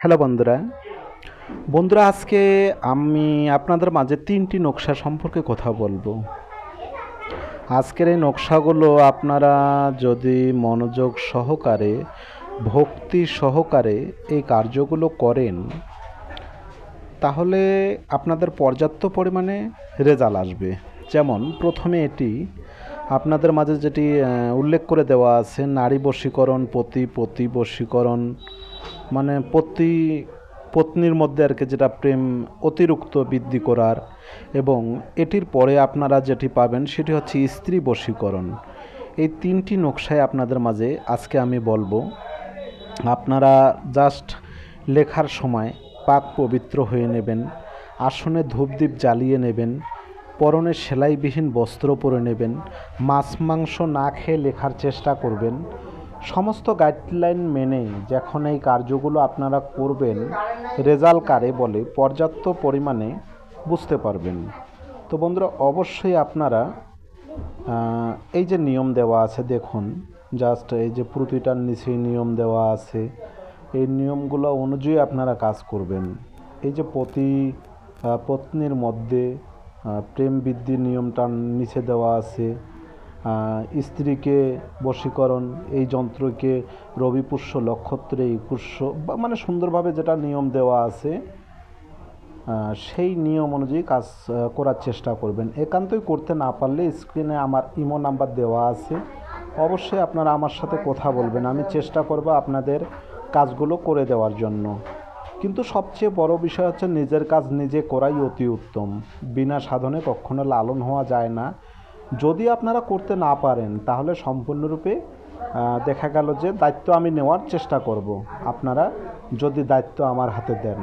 Hello বন্ধুরা। বন্ধুরা, আজকে আমি আপনাদের মাঝে তিনটি নকশা সম্পর্কে কথা বলব। আজকের এই নকশাগুলো আপনারা যদি মনোযোগ সহকারে, ভক্তি সহকারে এই কার্যগুলো করেন, তাহলে আপনাদের পর্যাপ্ত পরিমাণে রেজাল্ট আসবে। যেমন, প্রথমে এটি আপনাদের মাঝে যেটি উল্লেখ করে দেওয়া আছে, নারী বশীকরণ, পতি পতি বশীকরণ মানে পতি, পত্নীর মধ্যে আর কি যেটা প্রেম অতিরিক্ত বৃদ্ধি করার এবং এটির পরে আপনারা যেটি পাবেন সেটি হচ্ছে স্ত্রী বশীকরণ। এই তিনটি নকশায় আপনাদের মাঝে আজকে আমি বলব। আপনারা জাস্ট লেখার সময় পাক পবিত্র হয়ে নেবেন, আসনে ধূপদীপ জ্বালিয়ে নেবেন, পরনে সেলাইবিহীন বস্ত্র পরে নেবেন, মাছ মাংস না খেয়ে লেখার চেষ্টা করবেন সমস্ত গাইডলাইন মেনে যখন এই কার্যগুলো আপনারা করবেন রেজাল্ট কারে বলে পর্যাপ্ত পরিমাণে বুঝতে পারবেন। তো বন্ধুরা, অবশ্যই আপনারা এই যে নিয়ম দেওয়া আছে, দেখুন জাস্ট এই যে প্রতিটার নিচেই নিয়ম দেওয়া আছে, এই নিয়মগুলো অনুযায়ী আপনারা কাজ করবেন। এই যে প্রতি পত্নীর মধ্যে প্রেম বৃদ্ধির নিয়মটা নিচে দেওয়া আছে স্ত্রীকে বশীকরণ, এই যন্ত্রকে রবি পুষ্য নক্ষত্রে বা মানে সুন্দরভাবে যেটা নিয়ম দেওয়া আছে সেই নিয়ম অনুযায়ী কাজ করার চেষ্টা করবেন। একান্তই করতে না পারলে স্ক্রিনে আমার ইমো নাম্বার দেওয়া আছে। অবশ্যই আপনারা আমার সাথে কথা বলবেন। আমি চেষ্টা করব আপনাদের কাজগুলো করে দেওয়ার জন্য। কিন্তু সবচেয়ে বড় বিষয় হচ্ছে নিজের কাজ নিজে করাই অতি উত্তম। বিনা সাধনে কখনো লালন হওয়া যায় না। যদি আপনারা করতে না পারেন, তাহলে সম্পূর্ণরূপে দেখা গেল যে দায়িত্ব আমি নেওয়ার চেষ্টা করব। আপনারা যদি দায়িত্ব আমার হাতে দেন।